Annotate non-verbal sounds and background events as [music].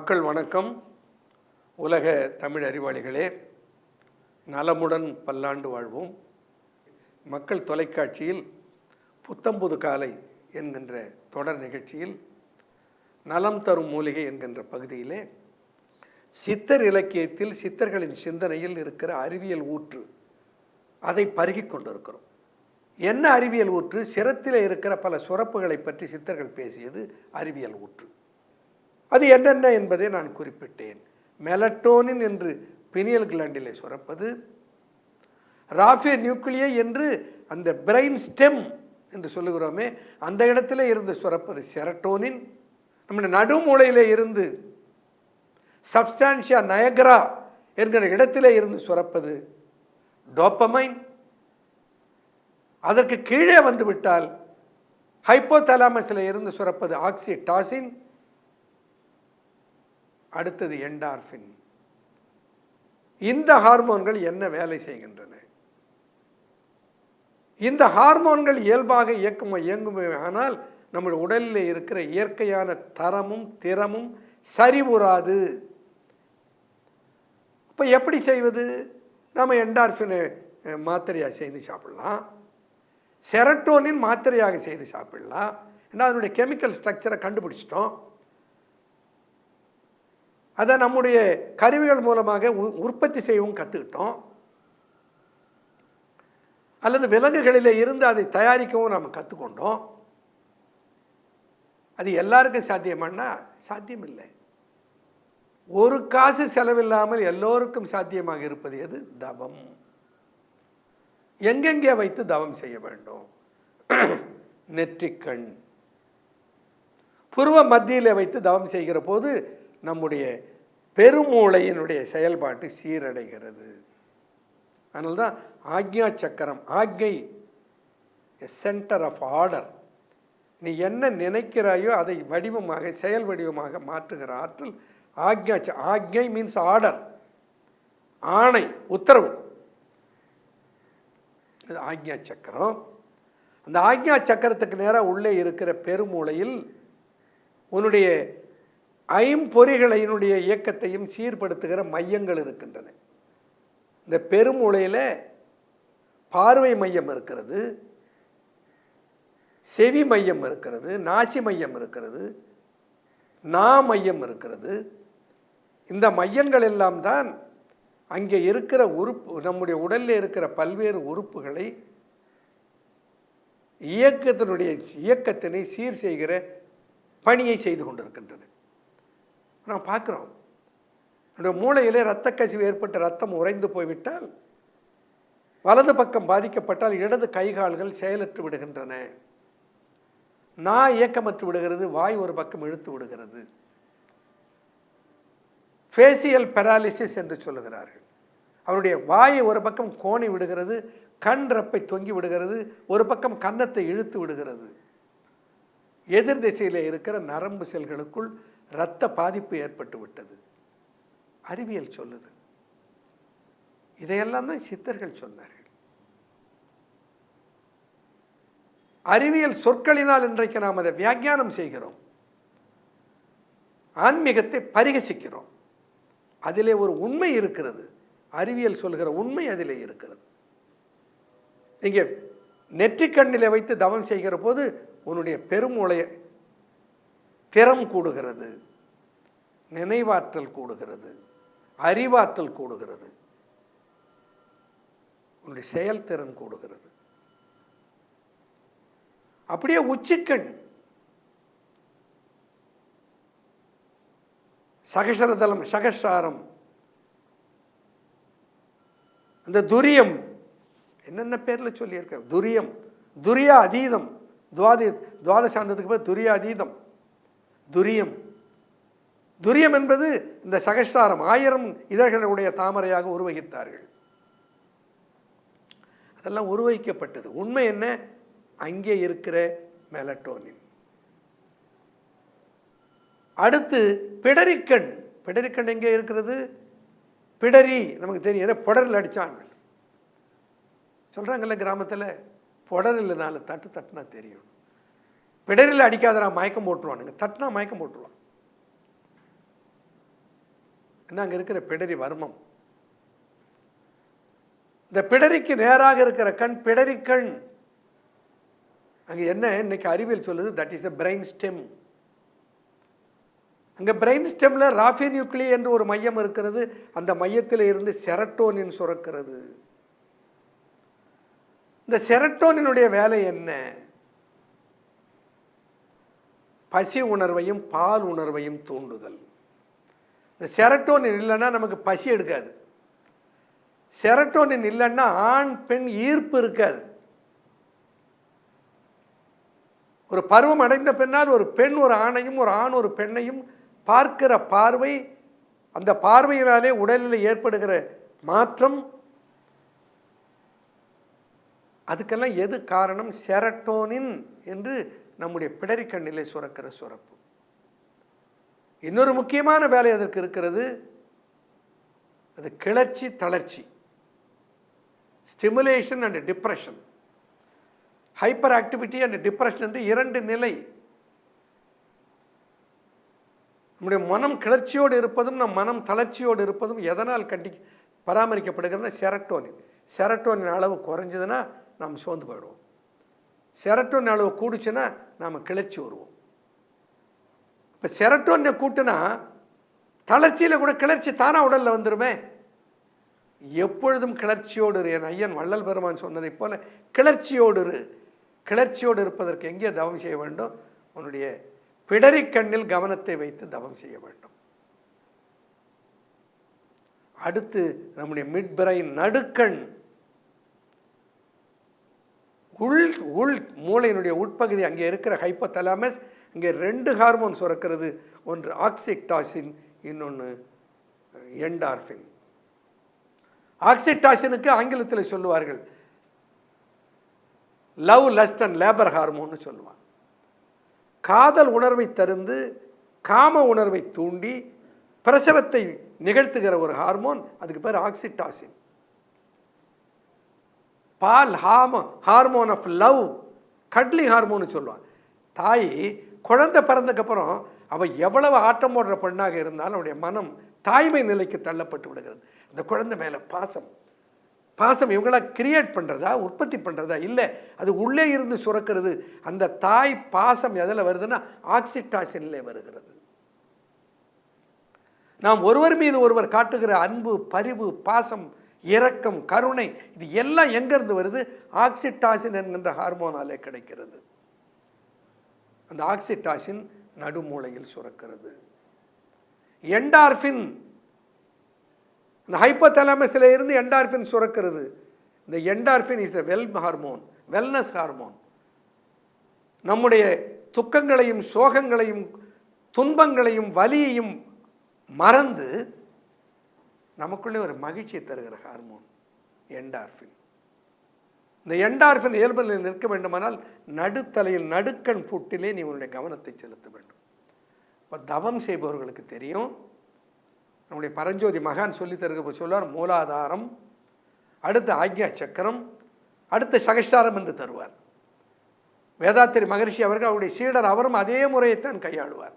மக்கள் வணக்கம். உலக தமிழ் அறிவாளிகளே நலமுடன் பல்லாண்டு வாழ்வோம். மக்கள் தொலைக்காட்சியில் புத்தம்புது காலை என்கின்ற தொடர் நிகழ்ச்சியில் நலம் தரும் மூலிகை என்கின்ற பகுதியிலே சித்தர் இலக்கியத்தில் சித்தர்களின் சிந்தனையில் இருக்கிற அறிவியல் ஊற்று அதை பருகி கொண்டிருக்கிறோம். என்ன அறிவியல் ஊற்று? சிரத்தில் இருக்கிற பல சுரப்புகளை பற்றி சித்தர்கள் பேசியது அறிவியல் ஊற்று. அது என்னென்ன என்பதை நான் குறிப்பிட்டேன். மெலட்டோனின் என்று பினியல் கிளாண்டிலை சுரப்பது ராஃபே நியூக்ளியே என்று அந்த பிரெயின் ஸ்டெம் என்று சொல்லுகிறோமே அந்த இடத்துல இருந்து சுரப்பது செரட்டோனின் நம்முடைய நடுமூளையிலே இருந்து சப்ஸ்டான்ஷியா நயக்ரா என்கிற இடத்திலே இருந்து சுரப்பது டோப்பமைன். அதற்கு கீழே வந்துவிட்டால் ஹைப்போதலாமஸில் இருந்து சுரப்பது ஆக்சிடாசின். அடுத்தது என்டார்ஃபின் இந்த ஹார்மோன்கள் என்ன வேலை செய்கின்றன? இந்த ஹார்மோன்கள் இயல்பாக இயக்கும் இயங்குமே ஆனால் நம்முடைய உடலில் இருக்கிற இயற்கையான தரமும் திறமும் சரிவுறாது. இப்போ எப்படி செய்வது? நம்ம என்டார்ஃபினை மாத்திரையாக செய்து சாப்பிடலாம். செரட்டோனின் மாத்திரையாக செய்து சாப்பிடலாம். ஏன்னா அதனுடைய கெமிக்கல் ஸ்ட்ரக்சரை கண்டுபிடிச்சிட்டோம். அதை நம்முடைய கருவிகள் மூலமாக உ- உற்பத்தி செய்யவும் கற்றுக்கிட்டோம் அல்லது விலங்குகளில் இருந்து அதை தயாரிக்கவும் நாம் கற்றுக்கொண்டோம் அது எல்லாருக்கும் சாத்தியமானா? சாத்தியமில்லை. ஒரு காசு செலவில்லாமல் எல்லோருக்கும் சாத்தியமாக இருப்பது எது? தவம். எங்கெங்கே வைத்து தவம் செய்ய வேண்டும்? [clears throat] நெற்றிக்கண். புருவ மத்தியில் வைத்து தவம் செய்கிற போது நம்முடைய பெருமூளையினுடைய செயல்பாட்டு சீரடைகிறது. அதனால்தான் ஆக்ஞா சக்கரம் ஆக்ஞை சென்டர் ஆஃப் ஆர்டர் நீ என்ன நினைக்கிறாயோ அதை வடிவமாக செயல் வடிவமாக மாற்றுகிற ஆற்றல் ஆக்ஞா ச- ஆக்ஞை மீன்ஸ் ஆர்டர் ஆணை உத்தரவு. இது ஆக்ஞா சக்கரம். அந்த ஆக்ஞா சக்கரத்துக்கு நேராக உள்ளே இருக்கிற பெருமூளையில் உன்னுடைய ஐம்பொறிகளினுடைய இயக்கத்தையும் சீர்படுத்துகிற மையங்கள் இருக்கின்றன. இந்த பெருமூளையில் பார்வை மையம் இருக்கிறது செவி மையம் இருக்கிறது நாசி மையம் இருக்கிறது நா மையம் இருக்கிறது. இந்த மையங்கள் எல்லாம் தான் அங்கே இருக்கிற உறுப்பு நம்முடைய உடலில் இருக்கிற பல்வேறு உறுப்புகளை இயக்கத்தினுடைய இயக்கத்தினை சீர் செய்கிற பணியை செய்து கொண்டிருக்கின்றன. நான் பார்க்குறோம். என்னுடைய மூளையிலே இரத்த கசிவு ஏற்பட்டு ரத்தம் உறைந்து போய்விட்டால் வலது பக்கம் பாதிக்கப்பட்டால் இடது கைகால்கள் செயலற்று விடுகின்றன. நான் இயக்கமற்று விடுகிறது வாய் ஒரு பக்கம் இழுத்து விடுகிறது. ஃபேசியல் பெராலிசிஸ் என்று சொல்லுகிறார்கள். அவருடைய வாயை ஒரு பக்கம் கோணி விடுகிறது கண் ரப்பை தொங்கி விடுகிறது ஒரு பக்கம் கன்னத்தை இழுத்து விடுகிறது. எதிர் திசையில் இருக்கிற நரம்பு செல்களுக்குள் இரத்த பாதிப்பு ஏற்பட்டு விட்டது. அறிவியல் சொல்லுது. இதையெல்லாம் தான் சித்தர்கள் சொன்னார்கள். அறிவியல் சொற்களினால் இன்றைக்கு நாம் அதை வியாக்கியானம் செய்கிறோம். ஆன்மீகத்தை பரிகசிக்கிறோம். அதிலே ஒரு உண்மை இருக்கிறது. அறிவியல் சொல்கிற உண்மை அதிலே இருக்கிறது. நீங்கள் நெற்றிக்கண்ணிலே வைத்து தவம் செய்கிற போது உன்னுடைய பெருமூளையை திறம் கூடுகிறது நினைவாற்றல் கூடுகிறது அறிவாற்றல் கூடுகிறது. உன்னுடைய செயல்திறன் கூடுகிறது. அப்படியே உச்சிக்கண். சகசரதலம் சகசாரம். அந்த துரியம். என்னென்ன பேரில் சொல்லியிருக்க? துரியம். துரியா அதீதம் துவாதி துவாதசாந்தத்துக்கு பேர் துரியா அதீதம் துரியம். துரியம் என்பது இந்த சகஸ்தாரம் ஆயிரம் இதழ்களுடைய தாமரையாக உருவகித்தார்கள். அதெல்லாம் உருவகிக்கப்பட்டது. உண்மை என்ன? அங்கே இருக்கிற மெலட்டோனின். அடுத்து பிடரிக்கண். பிடரிக்கண் எங்கே இருக்கிறது? பிடரி நமக்கு தெரியும். ஏன்னா புடரில் அடித்தான் சொல்கிறாங்கல்ல கிராமத்தில் புடரில் நாலு தட்டு தட்டுனா தெரியும். பிடரில் அடிக்காதரா மயக்கம் போட்டுருவானுங்க. தட்டினா மயக்கம் போட்டுருவான். என்ன அங்கே இருக்கிற பிடரி வர்மம். இந்த பிடரிக்கு நேராக இருக்கிற கண் பிடரி கண். அங்கே என்ன? இன்னைக்கு அறிவியல் சொல்லுது that is the brain stem அங்கே பிரெயின் ஸ்டெம்மில் ராஃபி நியூக்ளி என்று ஒரு மையம் இருக்கிறது அந்த மையத்தில் இருந்து செரட்டோனின் சுரக்கிறது. இந்த செரட்டோனினுடைய வேலை என்ன? பசி உணர்வையும் பால் உணர்வையும் தூண்டுதல். இந்த செரட்டோனின் இல்லைன்னா நமக்கு பசி எடுக்காது. செரட்டோனின் இல்லைன்னா ஆண் பெண் ஈர்ப்பு இருக்காது. ஒரு பருவம் அடைந்த பின்னால் ஒரு பெண் ஒரு ஆணையும் ஒரு ஆண் ஒரு பெண்ணையும் பார்க்கிற பார்வை அந்த பார்வையினாலே உடலில் ஏற்படுகிற மாற்றம். அதுக்கெல்லாம் எது காரணம்? செரட்டோனின் என்று நம்முடைய பிடரிக்கண்ணிலே சுரக்கிற சுரப்பு. இன்னொரு முக்கியமான வேலை அதற்கு இருக்கிறது. அது கிளர்ச்சி தளர்ச்சி. Stimulation and depression hyperactivity and depression என்று இரண்டு நிலை. நம்முடைய மனம் கிளர்ச்சியோடு இருப்பதும் நம் மனம் தளர்ச்சியோடு இருப்பதும் எதனால் கண்டி பராமரிக்கப்படுகிறதுனா செரட்டோனின் செரட்டோனின் அளவு குறைஞ்சதுன்னா நாம் சோர்ந்து போயிடுவோம். செரட்டோன் அளவு கூடுச்சுன்னா நாம் கிளர்ச்சி வருவோம். இப்போ செரட்டோன்னை கூட்டுனா தளர்ச்சியில் கூட கிளர்ச்சி தானாக உடலில் வந்துடுமே எப்பொழுதும் கிளர்ச்சியோடு இரு. என் ஐயன் வள்ளல் பெருமான் சொன்னதைப் போல கிளர்ச்சியோடு இரு. கிளர்ச்சியோடு இருப்பதற்கு எங்கே தவம் செய்ய வேண்டும்? உன்னுடைய பிடரி கண்ணில் கவனத்தை வைத்து தவம் செய்ய வேண்டும். அடுத்து நம்முடைய மிட் பிரைன் நடுக்கண் உள் உள் மூளையினுடைய உட்பகுதி அங்கே இருக்கிற ஹைப்போதலாமஸ் இங்கே ரெண்டு ஹார்மோன் சுரக்கிறது. ஒன்று ஆக்சிடாசின் இன்னொன்று என்டார்ஃபின் ஆக்சிடாசினுக்கு ஆங்கிலத்தில் சொல்லுவார்கள். லவ் லஸ்ட் அண்ட் லேபர் ஹார்மோன்னு சொல்லுவாங்க. காதல் உணர்வை தருந்து காம உணர்வை தூண்டி பிரசவத்தை நிகழ்த்துகிற ஒரு ஹார்மோன் அதுக்கு பேர் ஆக்சிடாசின் பால் ஹாம ஹார்மோன் ஆஃப் லவ் கட்லி ஹார்மோன்னு சொல்லுவான் தாய் குழந்தை பிறந்ததுக்கப்புறம் அவள் எவ்வளவு ஆட்டம் போடுற பெண்ணாக இருந்தாலும் அவளுடைய மனம் தாய்மை நிலைக்கு தள்ளப்பட்டு விடுகிறது. அந்த குழந்தை மேலே பாசம். பாசம் இவங்களா கிரியேட் பண்ணுறதா உற்பத்தி பண்ணுறதா இல்லை அது உள்ளே இருந்து சுரக்கிறது. அந்த தாய் பாசம் எதில் வருதுன்னா ஆக்சிடாசின்லே வருகிறது. நாம் ஒருவர் மீது ஒருவர் காட்டுகிற அன்பு பரிவு பாசம் இரக்கம் கருணை இது எல்லாம் எங்கேருந்து வருது? ஆக்சிடாசின் என்கின்ற ஹார்மோனாலே கிடைக்கிறது. அந்த ஆக்சிடாசின் நடுமூளையில் சுரக்கிறது. என்டார்ஃபின் இந்த ஹைப்போதலாமஸில் இருந்து என்டார்ஃபின் சுரக்கிறது. இந்த endorphin is the well hormone wellness hormone நம்முடைய துக்கங்களையும் சோகங்களையும் துன்பங்களையும் வலியையும் மறந்து நமக்குள்ளே ஒரு மகிழ்ச்சியை தருகிற ஹார்மோன் என்டார்ஃபின் இந்த என்டார்ஃபின் இயல்பு நிலையில் நிற்க வேண்டுமானால் நடுத்தலையில் நடுக்கண் புட்டிலே நீ உன்னுடைய கவனத்தை செலுத்த வேண்டும். இப்போ தவம் செய்பவர்களுக்கு தெரியும். நம்முடைய பரஞ்சோதி மகான் சொல்லி தருக சொல்வார் மூலாதாரம் அடுத்த ஆக்யா சக்கரம் அடுத்த சகஸ்டாரம் என்று தருவார். வேதாத்திரி மகரிஷி அவர்கள் அவருடைய சீடர் அவரும் அதே முறையைத்தான் கையாளுவார்.